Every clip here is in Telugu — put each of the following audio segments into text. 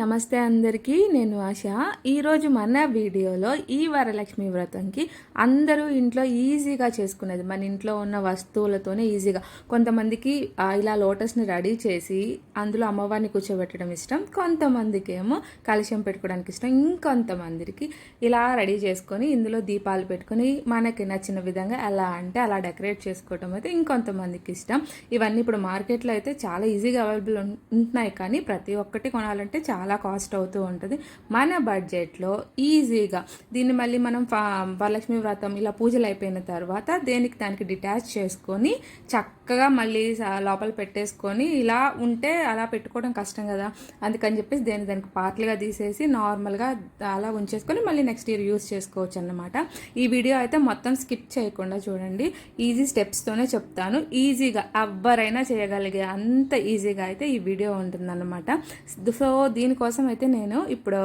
నమస్తే అందరికీ నేను ఆశ. ఈరోజు మన వీడియోలో ఈ వరలక్ష్మి వ్రతంకి అందరూ ఇంట్లో ఈజీగా చేసుకునేది మన ఇంట్లో ఉన్న వస్తువులతోనే ఈజీగా. కొంతమందికి ఇలా లోటస్ని రెడీ చేసి అందులో అమ్మవారిని కూర్చోబెట్టడం ఇష్టం కొంతమందికి ఏమో కలుషం పెట్టుకోవడానికి ఇష్టం ఇంకొంతమందికి ఇలా రెడీ చేసుకొని ఇందులో దీపాలు పెట్టుకొని మనకి నచ్చిన విధంగా ఎలా అంటే అలా డెకరేట్ చేసుకోవటం అయితే ఇంకొంతమందికి ఇష్టం. ఇవన్నీ ఇప్పుడు మార్కెట్లో అయితే చాలా ఈజీగా అవైలబుల్ ఉంటున్నాయి కానీ ప్రతి ఒక్కటి కొనాలంటే చాలా కాస్ట్ అవుతూ ఉంటుంది. మన బడ్జెట్లో ఈజీగా దీన్ని మళ్ళీ మనం వరలక్ష్మి వ్రతం ఇలా పూజలు అయిపోయిన తర్వాత దేనికి దానికి డిటాచ్ చేసుకొని చక్కగా మళ్ళీ లోపల పెట్టేసుకొని ఇలా ఉంటే అలా పెట్టుకోవడం కష్టం కదా. అందుకని చెప్పేసి దేని దానికి పార్ట్లుగా తీసేసి నార్మల్గా అలా ఉంచేసుకొని మళ్ళీ నెక్స్ట్ ఇయర్ యూస్ చేసుకోవచ్చు అన్నమాట. ఈ వీడియో అయితే మొత్తం స్కిప్ చేయకుండా చూడండి. ఈజీ స్టెప్స్తోనే చెప్తాను. ఈజీగా ఎవ్వరైనా చేయగలిగే అంత ఈజీగా అయితే ఈ వీడియో ఉంటుందన్నమాట. సో దీనికోసం అయితే నేను ఇప్పుడు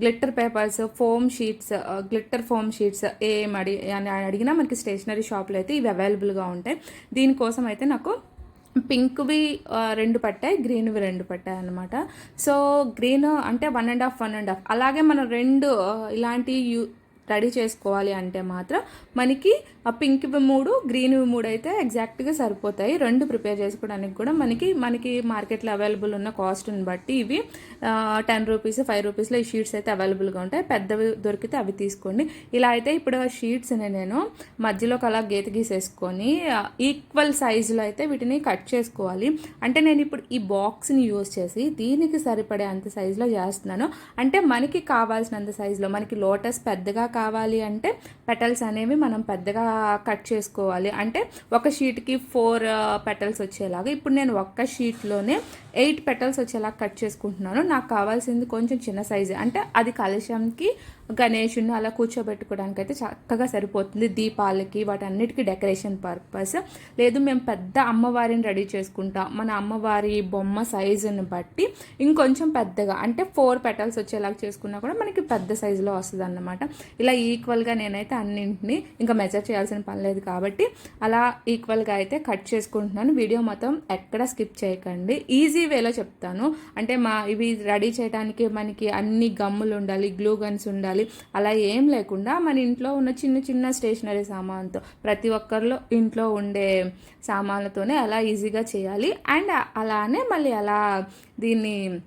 glitter papers foam sheets glitter foam sheets ఏం అడి అని అడిగినా మనకి స్టేషనరీ షాప్లో అయితే ఇవి అవైలబుల్గా ఉంటాయి. దీనికోసం అయితే నాకు పింక్వి రెండు పట్టాయి గ్రీన్వి రెండు పట్టాయి అనమాట సో గ్రీన్ అంటే one and half one and half అలాగే మనం రెండు ఇలాంటి యూ రెడీ చేసుకోవాలి అంటే మాత్రం మనకి ఆ పింక్వి మూడు గ్రీన్వి మూడు అయితే ఎగ్జాక్ట్గా సరిపోతాయి. రెండు ప్రిపేర్ చేసుకోవడానికి కూడా మనకి మనకి మార్కెట్లో అవైలబుల్ ఉన్న కాస్ట్ని బట్టి ఇవి టెన్ రూపీస్ ఫైవ్ రూపీస్లో ఈ షీట్స్ అయితే అవైలబుల్గా ఉంటాయి. పెద్దవి దొరికితే అవి తీసుకోండి. ఇలా అయితే ఇప్పుడు షీట్స్ని నేను మధ్యలోకి అలా గీత గీసేసుకొని ఈక్వల్ సైజులో అయితే వీటిని కట్ చేసుకోవాలి. అంటే నేను ఇప్పుడు ఈ బాక్స్ని యూజ్ చేసి దీనికి సరిపడే అంత సైజులో చేస్తున్నాను. అంటే మనకి కావాల్సినంత సైజులో మనకి లోటస్ పెద్దగా కావాలి అంటే పెటల్స్ అనేవి మనం పెద్దగా కట్ చేసుకోవాలి. అంటే ఒక షీట్కి ఫోర్ పెటల్స్ వచ్చేలాగా. ఇప్పుడు నేను ఒక్క షీట్లోనే ఎయిట్ పెటల్స్ వచ్చేలా కట్ చేసుకుంటున్నాను. నాకు కావాల్సింది కొంచెం చిన్న సైజు అంటే అది కలశంకి గణేషుని అలా కూర్చోబెట్టుకోవడానికి అయితే చక్కగా సరిపోతుంది దీపాలకి వాటన్నిటికీ డెకరేషన్ పర్పస్. లేదు మేము పెద్ద అమ్మవారిని రెడీ చేసుకుంటాం. మన అమ్మవారి బొమ్మ సైజుని బట్టి ఇంకొంచెం పెద్దగా అంటే ఫోర్ పెటల్స్ వచ్చేలాగా చేసుకున్నా కూడా మనకి పెద్ద సైజులో వస్తుంది అన్నమాట ఇలా ఈక్వల్గా నేనైతే అన్నింటినీ ఇంకా మెజర్ చేయాల్సిన పని లేదు కాబట్టి అలా ఈక్వల్గా అయితే కట్ చేసుకుంటున్నాను. వీడియో మొత్తం ఎక్కడ స్కిప్ చేయకండి. ఈజీ వేలో చెప్తాను. అంటే మా ఇవి రెడీ చేయడానికి మనకి అన్ని గమ్ములు ఉండాలి గ్లూ గన్స్ ఉండాలి అలా ఏం లేకుండా మన ఇంట్లో ఉన్న చిన్న చిన్న స్టేషనరీ సామాన్తో ప్రతి ఒక్కరిలో ఇంట్లో ఉండే సామాన్లతోనే అలా ఈజీగా చేయాలి. అండ్ అలానే మళ్ళీ అలా దీన్ని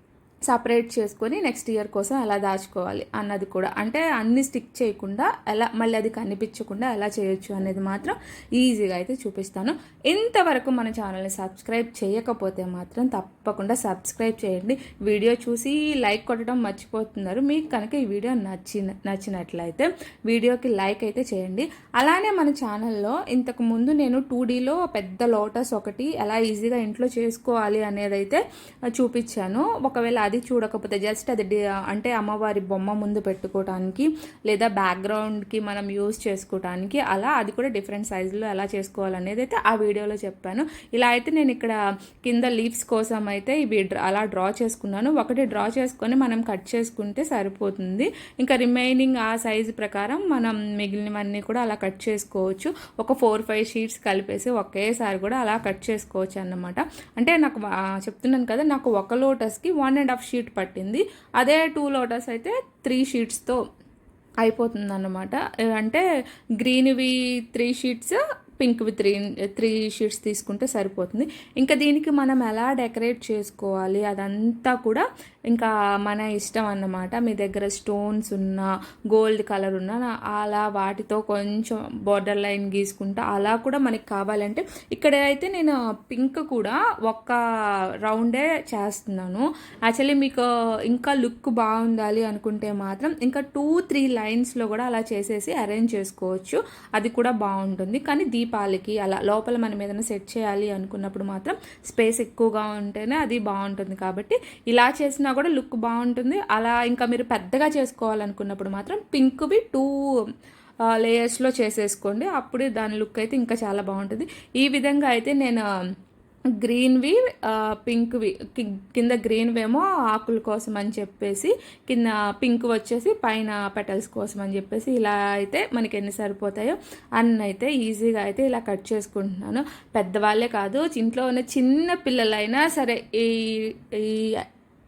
సపరేట్ చేసుకొని నెక్స్ట్ ఇయర్ కోసం ఎలా దాచుకోవాలి అన్నది కూడా. అంటే అన్ని స్టిక్ చేయకుండా ఎలా మళ్ళీ అది కనిపించకుండా ఎలా చేయొచ్చు అనేది మాత్రం ఈజీగా అయితే చూపిస్తాను. ఇంతవరకు మన ఛానల్ని సబ్స్క్రైబ్ చేయకపోతే మాత్రం తప్పకుండా సబ్స్క్రైబ్ చేయండి. వీడియో చూసి లైక్ కొట్టడం మర్చిపోతున్నారు. మీకు కనుక ఈ వీడియో నచ్చిన నచ్చినట్లయితే వీడియోకి లైక్ అయితే చేయండి. అలానే మన ఛానల్లో ఇంతకు ముందు నేను టూ డీలో పెద్ద లోటస్ ఒకటి ఎలా ఈజీగా ఇంట్లో చేసుకోవాలి అనేది అయితే చూపించాను. ఒకవేళ అది చూడకపోతే జస్ట్ అది అంటే అమ్మవారి బొమ్మ ముందు పెట్టుకోవడానికి లేదా బ్యాక్గ్రౌండ్కి మనం యూస్ చేసుకోవడానికి అలా అది కూడా డిఫరెంట్ సైజులో ఎలా చేసుకోవాలనేది అయితే ఆ వీడియోలో చెప్పాను. ఇలా అయితే నేను ఇక్కడ కింద లీవ్స్ కోసం అయితే ఇవి అలా డ్రా చేసుకున్నాను. ఒకటి డ్రా చేసుకొని మనం కట్ చేసుకుంటే సరిపోతుంది. ఇంకా రిమైనింగ్ ఆ సైజు ప్రకారం మనం మిగిలినవన్నీ కూడా అలా కట్ చేసుకోవచ్చు. ఒక ఫోర్ ఫైవ్ షీట్స్ కలిపేసి ఒకేసారి కూడా అలా కట్ చేసుకోవచ్చు అన్నమాట. అంటే నాకు చెప్తున్నాను కదా నాకు ఒక లోటస్కి వన్ అండ్ హాఫ్ షీట్ పట్టింది. అదే టూ లోటస్ అయితే త్రీ షీట్స్తో అయిపోతుంది అన్నమాట అంటే గ్రీన్వి త్రీ షీట్స్ పింక్వి త్రీ త్రీ షీట్స్ తీసుకుంటే సరిపోతుంది. ఇంకా దీనికి మనం ఎలా డెకరేట్ చేసుకోవాలి అదంతా కూడా ఇంకా మన ఇష్టం అన్నమాట. మీ దగ్గర స్టోన్స్ ఉన్న గోల్డ్ కలర్ ఉన్న అలా వాటితో కొంచెం బార్డర్ లైన్ గీసుకుంటా. అలా కూడా మనకి కావాలంటే ఇక్కడ అయితే నేను పింక్ కూడా ఒక్క రౌండే చేస్తున్నాను. యాక్చువల్లీ మీకు ఇంకా లుక్ బాగుండాలి అనుకుంటే మాత్రం ఇంకా టూ త్రీ లైన్స్లో కూడా అలా చేసేసి అరేంజ్ చేసుకోవచ్చు. అది కూడా బాగుంటుంది. కానీ దీపాలకి అలా లోపల మనం ఏదైనా సెట్ చేయాలి అనుకున్నప్పుడు మాత్రం స్పేస్ ఎక్కువగా ఉంటేనే అది బాగుంటుంది కాబట్టి ఇలా చేసిన కూడా లుక్ బాగుంటుంది. అలా ఇంకా మీరు పెద్దగా చేసుకోవాలనుకున్నప్పుడు మాత్రం పింక్వి టూ లేయర్స్లో చేసేసుకోండి. అప్పుడు దాని లుక్ అయితే ఇంకా చాలా బాగుంటుంది. ఈ విధంగా అయితే నేను గ్రీన్వి పింక్వి కింద గ్రీన్వి ఏమో ఆకుల కోసం అని చెప్పేసి కింద పింక్ వచ్చేసి పైన పెటల్స్ కోసం అని చెప్పేసి ఇలా అయితే మనకి ఎన్ని సరిపోతాయో అన్ని అయితే ఈజీగా అయితే ఇలా కట్ చేసుకుంటున్నాను. పెద్దవాళ్ళే కాదు ఇంట్లో ఉన్న చిన్న పిల్లలైనా సరే ఈ ఈ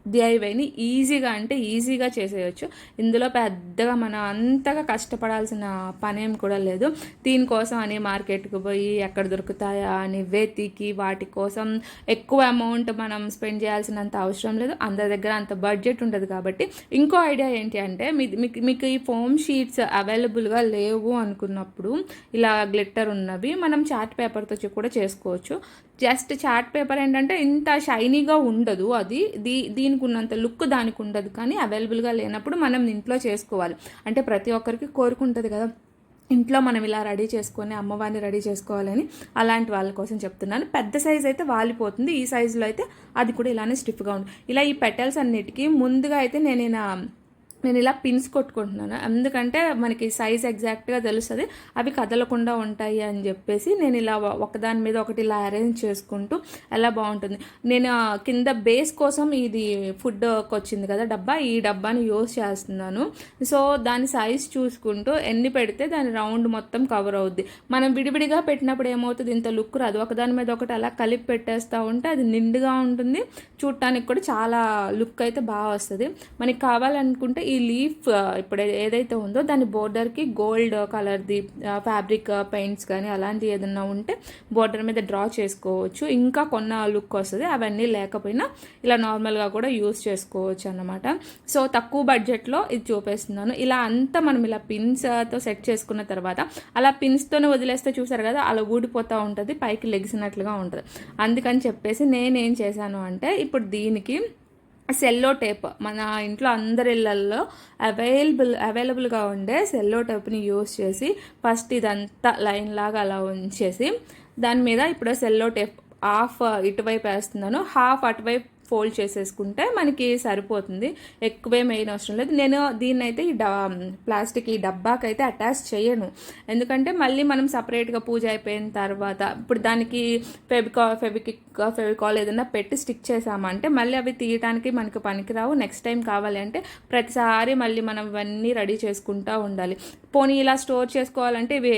డిఐవైని ఈజీగా అంటే ఈజీగా చేసేయచ్చు. ఇందులో పెద్దగా మనం అంతగా కష్టపడాల్సిన పనేం కూడా లేదు. దీనికోసం అని మార్కెట్కి పోయి ఎక్కడ దొరుకుతాయా అని వెతికి వాటి కోసం ఎక్కువ అమౌంట్ మనం స్పెండ్ చేయాల్సినంత అవసరం లేదు. అందరి దగ్గర అంత బడ్జెట్ ఉంటుంది కాబట్టి. ఇంకో ఐడియా ఏంటి అంటే మీకు మీకు ఈ ఫోమ్ షీట్స్ అవైలబుల్గా లేవు అనుకున్నప్పుడు ఇలా గ్లిట్టర్ ఉన్నవి మనం చార్ట్ పేపర్తో కూడా చేసుకోవచ్చు. జస్ట్ చార్ట్ పేపర్ ఏంటంటే ఇంత షైనీగా ఉండదు అది. దీ దీనికి ఉన్నంత లుక్ దానికి ఉండదు కానీ అవైలబుల్గా లేనప్పుడు మనం ఇంట్లో చేసుకోవాలి. అంటే ప్రతి ఒక్కరికి కోరుకుంటుంది కదా ఇంట్లో మనం ఇలా రెడీ చేసుకొని అమ్మవారిని రెడీ చేసుకోవాలని అలాంటి వాళ్ళ కోసం చెప్తున్నాను. పెద్ద సైజ్ అయితే వాలిపోతుంది ఈ సైజులో అయితే అది కూడా ఇలానే స్టిఫ్గా ఉంటుంది ఇలా ఈ పెటల్స్ అన్నిటికీ ముందుగా అయితే నేను నేను ఇలా పిన్స్ కొట్టుకుంటున్నాను. ఎందుకంటే మనకి సైజ్ ఎగ్జాక్ట్గా తెలుస్తుంది. అవి కదలకుండా ఉంటాయి అని చెప్పేసి నేను ఇలా ఒకదాని మీద ఒకటి ఇలా అరేంజ్ చేసుకుంటూ ఎలా బాగుంటుంది. నేను కింద బేస్ కోసం ఇది ఫుడ్ వచ్చింది కదా డబ్బా ఈ డబ్బాని యూస్ చేస్తున్నాను. సో దాని సైజ్ చూసుకుంటూ ఎన్ని పెడితే దాని రౌండ్ మొత్తం కవర్ అవుద్ది. మనం విడివిడిగా పెట్టినప్పుడు ఏమవుతుంది? ఇంత లుక్ రాదు. ఒకదాని మీద ఒకటి అలా కలిపి పెట్టేస్తూ ఉంటే అది నిండుగా ఉంటుంది. చూడటానికి కూడా చాలా లుక్ అయితే బాగా వస్తుంది. మనకి కావాలనుకుంటే ఈ లీఫ్ ఇప్పుడు ఏదైతే ఉందో దాని బోర్డర్కి గోల్డ్ కలర్ది ఫ్యాబ్రిక్ పెయింట్స్ కానీ అలాంటివి ఏదైనా ఉంటే బోర్డర్ మీద డ్రా చేసుకోవచ్చు. ఇంకా కొన్న లుక్ వస్తుంది. అవన్నీ లేకపోయినా ఇలా నార్మల్గా కూడా యూస్ చేసుకోవచ్చు అన్నమాట. సో తక్కువ బడ్జెట్లో ఇది చూపిస్తున్నాను. ఇలా అంతా మనం ఇలా పిన్స్తో సెట్ చేసుకున్న తర్వాత అలా పిన్స్తోనే వదిలేస్తే చూసారు కదా అలా ఊడిపోతూ ఉంటుంది పైకి లెగిసినట్లుగా ఉంటుంది. అందుకని చెప్పేసి నేనేం చేశాను అంటే ఇప్పుడు దీనికి సెల్లో టేప్. మన ఇంట్లో అందరి ఇళ్ళల్లో అవైలబుల్ అవైలబుల్గా ఉండే సెల్లో టేప్ని యూస్ చేసి ఫస్ట్ ఇదంతా లైన్ లాగా అలా ఉంచేసి దాని మీద ఇప్పుడు సెల్లో టేప్ హాఫ్ ఇటువైపు వేస్తున్నాను. హాఫ్ అటువైపు ఫోల్డ్ చేసేసుకుంటే మనకి సరిపోతుంది. ఎక్కువే మెయిన్ అవసరం లేదు. నేను దీన్ని అయితే ఈ డ ప్లాస్టిక్ ఈ డబ్బాకి అయితే అటాచ్ చేయను. ఎందుకంటే మళ్ళీ మనం సపరేట్గా పూజ అయిపోయిన తర్వాత ఇప్పుడు దానికి ఫెవికా ఫెబికిక్ ఫెవికాల్ ఏదైనా పెట్టి స్టిక్ చేసామంటే మళ్ళీ అవి తీయడానికి మనకు పనికిరావు. నెక్స్ట్ టైం కావాలి అంటే ప్రతిసారి మళ్ళీ మనం ఇవన్నీ రెడీ చేసుకుంటూ ఉండాలి. పోనీ ఇలా స్టోర్ చేసుకోవాలంటే ఇవి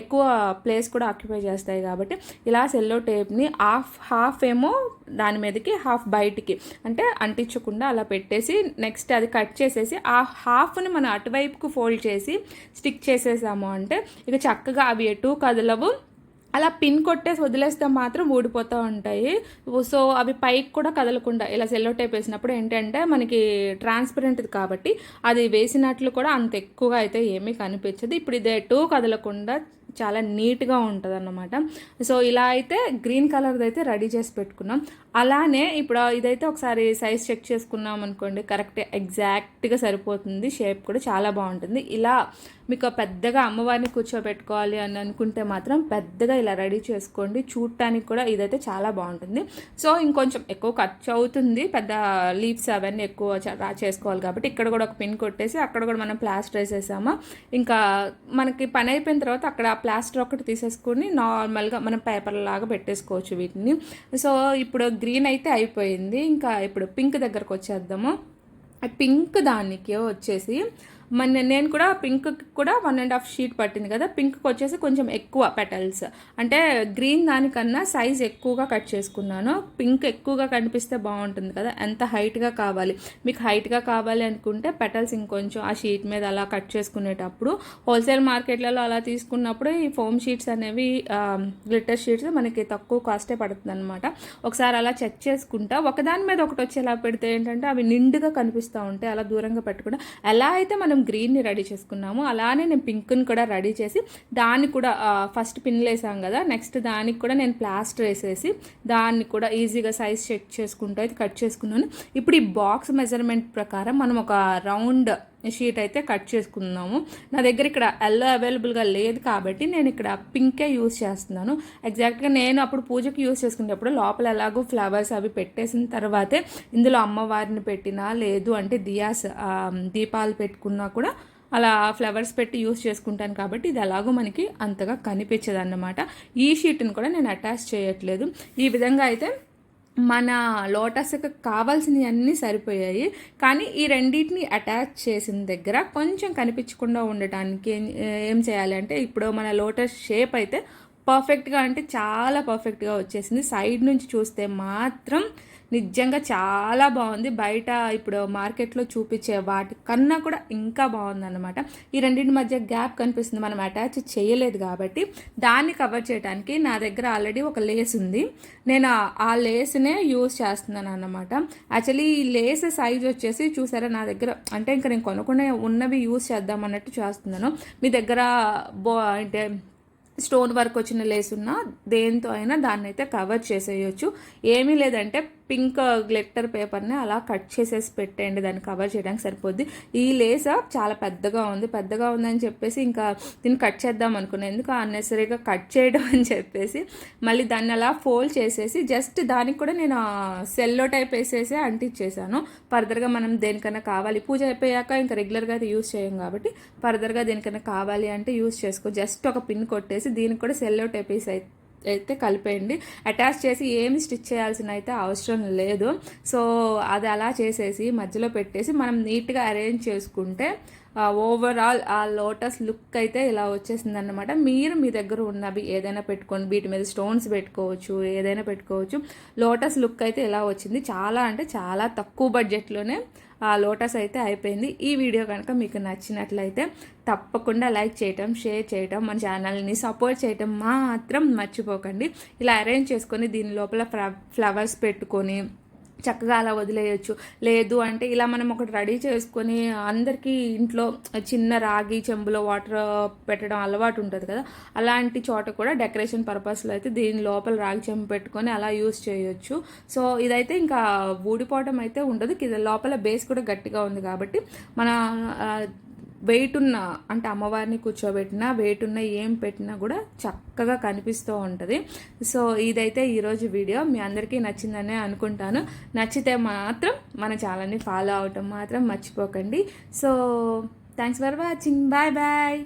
ఎక్కువ ప్లేస్ కూడా ఆక్యుపై చేస్తాయి కాబట్టి ఇలా సెల్లో టేప్ని హాఫ్ హాఫ్ ఏమో దాని మీదకి హాఫ్ బయటికి. అంటే అంటించకుండా అలా పెట్టేసి నెక్స్ట్ అది కట్ చేసేసి ఆ హాఫ్ని మనం అటువైపుకు ఫోల్డ్ చేసి స్టిక్ చేసేసాము అంటే ఇక చక్కగా అవి ఎటు కదలవు. అలా పిన్ కొట్టేసి వదిలేస్తే మాత్రం ఊడిపోతూ ఉంటాయి. సో అవి పైకి కూడా కదలకుండా ఇలా సెల్లో టైప్ వేసినప్పుడు ఏంటంటే మనకి ట్రాన్స్పరెంట్ది కాబట్టి అది వేసినట్లు కూడా అంత ఎక్కువగా అయితే ఏమీ కనిపించదు. ఇప్పుడు ఇది ఎటు కదలకుండా చాలా నీట్గా ఉంటుంది అన్నమాట సో ఇలా అయితే గ్రీన్ కలర్ది అయితే రెడీ చేసి పెట్టుకున్నాం. అలానే ఇప్పుడు ఇదైతే ఒకసారి సైజ్ చెక్ చేసుకున్నాం అనుకోండి కరెక్ట్ ఎగ్జాక్ట్గా సరిపోతుంది షేప్ కూడా చాలా బాగుంటుంది. ఇలా మీకు పెద్దగా అమ్మవారిని కూర్చోబెట్టుకోవాలి అని అనుకుంటే మాత్రం పెద్దగా ఇలా రెడీ చేసుకోండి. చూడటానికి కూడా ఇదైతే చాలా బాగుంటుంది. సో ఇంకొంచెం ఎక్కువ ఖర్చు అవుతుంది. పెద్ద లీవ్స్ అవన్నీ ఎక్కువ చ- రా చేసుకోవాలి కాబట్టి ఇక్కడ కూడా ఒక పిన్ కొట్టేసి అక్కడ కూడా మనం ప్లాస్టర్ వేసేసామా? ఇంకా మనకి పని అయిపోయిన తర్వాత అక్కడ ఆ ప్లాస్టర్ ఒకటి తీసేసుకొని నార్మల్గా మనం పేపర్ లాగా పెట్టేసుకోవచ్చు వీటిని. సో ఇప్పుడు గ్రీన్ అయితే అయిపోయింది. ఇంకా ఇప్పుడు పింక్ దగ్గరకు వచ్చేద్దాము. పింక్ దానికి వచ్చేసి మన నేను కూడా పింక్ కూడా వన్ అండ్ హాఫ్ షీట్ పట్టింది కదా. పింక్కి వచ్చేసి కొంచెం ఎక్కువ పెటల్స్ అంటే గ్రీన్ దానికన్నా సైజ్ ఎక్కువగా కట్ చేసుకున్నాను. పింక్ ఎక్కువగా కనిపిస్తే బాగుంటుంది కదా. ఎంత హైట్గా కావాలి? మీకు హైట్గా కావాలి అనుకుంటే పెటల్స్ ఇంకొంచెం ఆ షీట్ మీద అలా కట్ చేసుకునేటప్పుడు హోల్సేల్ మార్కెట్లలో అలా తీసుకున్నప్పుడు ఈ ఫోమ్ షీట్స్ అనేవి గ్లిటర్ షీట్స్ మనకి తక్కువ కాస్టే పడుతుంది అనమాట ఒకసారి అలా చెక్ చేసుకుంటా. ఒకదాని మీద ఒకటి వచ్చి ఎలా పెడితే ఏంటంటే అవి నిండుగా కనిపిస్తూ ఉంటాయి అలా దూరంగా పెట్టకుండా ఎలా అయితే మనం గ్రీన్ని రెడీ చేసుకున్నాము. అలానే నేను పింక్ని కూడా రెడీ చేసి దాన్ని కూడా ఫస్ట్ పిన్లు వేసాం కదా నెక్స్ట్ దానికి కూడా నేను ప్లాస్టర్ వేసేసి దాన్ని కూడా ఈజీగా సైజ్ చెక్ చేసుకుంటూ అయితే కట్ చేసుకున్నాను. ఇప్పుడు ఈ బాక్స్ మెజర్మెంట్ ప్రకారం మనం ఒక రౌండ్ షీట్ అయితే కట్ చేసుకున్నాము నా దగ్గర ఇక్కడ ఎల్లో అవైలబుల్గా లేదు కాబట్టి నేను ఇక్కడ పింకే యూస్ చేస్తున్నాను. ఎగ్జాక్ట్గా నేను అప్పుడు పూజకి యూస్ చేసుకునేటప్పుడు లోపల ఎలాగో ఫ్లవర్స్ అవి పెట్టేసిన తర్వాతే ఇందులో అమ్మవారిని పెట్టినా లేదు అంటే దియాస్ దీపాలు పెట్టుకున్నా కూడా అలా ఫ్లవర్స్ పెట్టి యూస్ చేసుకుంటాను కాబట్టి ఇది ఎలాగో మనకి అంతగా కనిపించదు అన్నమాట ఈ షీట్ని కూడా నేను అటాచ్ చేయట్లేదు. ఈ విధంగా అయితే మన లోటస్కి కావాల్సినవి అన్నీ సరిపోయాయి. కానీ ఈ రెండింటిని అటాచ్ చేసిన దగ్గర కొంచెం కనిపించకుండా ఉండటానికి ఏం చేయాలి అంటే ఇప్పుడు మన లోటస్ షేప్ అయితే పర్ఫెక్ట్గా అంటే చాలా పర్ఫెక్ట్గా వచ్చేసింది. సైడ్ నుంచి చూస్తే మాత్రం నిజంగా చాలా బాగుంది. బయట ఇప్పుడు మార్కెట్లో చూపించే వాటి కన్నా కూడా ఇంకా బాగుందన్నమాట. ఈ రెండింటి మధ్య గ్యాప్ కనిపిస్తుంది. మనం అటాచ్ చేయలేదు కాబట్టి దాన్ని కవర్ చేయడానికి నా దగ్గర ఆల్రెడీ ఒక లేస్ ఉంది. నేను ఆ- లేస్నే యూస్ చేస్తున్నాను అన్నమాట యాక్చువల్లీ ఈ లేస్ సైజ్ వచ్చేసి చూసారా నా దగ్గర అంటే ఇంకా నేను కొనకుండా ఉన్నవి యూస్ చేద్దాం అన్నట్టు చేస్తున్నాను. మీ దగ్గర బో అంటే స్టోన్ వర్క్ వచ్చిన లేస్ ఉన్నా దేంతో అయినా దాన్ని అయితే కవర్ చేసేయచ్చు. ఏమీ లేదంటే పింక్ గ్లిట్టర్ పేపర్ని అలా కట్ చేసేసి పెట్టేయండి దాన్ని కవర్ చేయడానికి సరిపోద్ది. ఈ లేస్ చాలా పెద్దగా ఉంది పెద్దగా ఉందని చెప్పేసి ఇంకా దీన్ని కట్ చేద్దాం అనుకున్నాను ఎందుకు అన్నెసరీగా కట్ చేయడం అని చెప్పేసి మళ్ళీ దాన్ని అలా ఫోల్డ్ చేసేసి జస్ట్ దానికి కూడా నేను సెల్లో టైప్ వేసేసి అంటించేసాను. ఫర్దర్గా మనం దేనికైనా కావాలి. పూజ అయిపోయాక ఇంకా రెగ్యులర్గా అది యూస్ చేయం కాబట్టి ఫర్దర్గా దేనికైనా కావాలి అంటే యూస్ చేసుకో. జస్ట్ ఒక పిన్ కొట్టేసి దీనికి కూడా సెల్లో టైప్ వేసి అయితే కలిపేయండి. అటాచ్ చేసి ఏమి స్టిచ్ చేయాల్సిన అయితే అవసరం లేదు. సో అది అలా చేసేసి మధ్యలో పెట్టేసి మనం నీట్గా అరేంజ్ చేసుకుంటే ఓవరాల్ ఆ లోటస్ లుక్ అయితే ఇలా వచ్చేసింది అనమాట మీరు మీ దగ్గర ఉన్నవి ఏదైనా పెట్టుకోండి. వీటి మీద స్టోన్స్ పెట్టుకోవచ్చు ఏదైనా పెట్టుకోవచ్చు. లోటస్ లుక్ అయితే ఇలా వచ్చింది. చాలా అంటే చాలా తక్కువ బడ్జెట్లోనే లోటస్ అయితే అయిపోయింది. ఈ వీడియో కనుక మీకు నచ్చినట్లయితే తప్పకుండా లైక్ చేయటం షేర్ చేయటం మన ఛానల్ని సపోర్ట్ చేయటం మాత్రం మర్చిపోకండి. ఇలా అరేంజ్ చేసుకొని దీని లోపల ఫ్లవర్స్ పెట్టుకొని చక్కగా అలా వదిలేయచ్చు. లేదు అంటే ఇలా మనం ఒకటి రెడీ చేసుకొని అందరికీ ఇంట్లో చిన్న రాగి చెంబులో వాటర్ పెట్టడం అలవాటు ఉంటుంది కదా. అలాంటి చోట కూడా డెకరేషన్ పర్పస్లో అయితే దీని లోపల రాగి చెంబు పెట్టుకొని అలా యూస్ చేయొచ్చు. సో ఇదైతే ఇంకా ఊడిపోవడం అయితే ఉండదు. లోపల బేస్ కూడా గట్టిగా ఉంది కాబట్టి మన వెయిట్ ఉన్న అంటే అమ్మవారిని కూర్చోబెట్టినా వెయిట్ ఉన్న ఏం పెట్టినా కూడా చక్కగా కనిపిస్తూ ఉంటుంది. సో ఇదైతే ఈరోజు వీడియో. మీ అందరికీ నచ్చిందనే అనుకుంటాను. నచ్చితే మాత్రం మన ఛానల్ని ఫాలో అవటం మాత్రం మర్చిపోకండి. So thanks for watching bye bye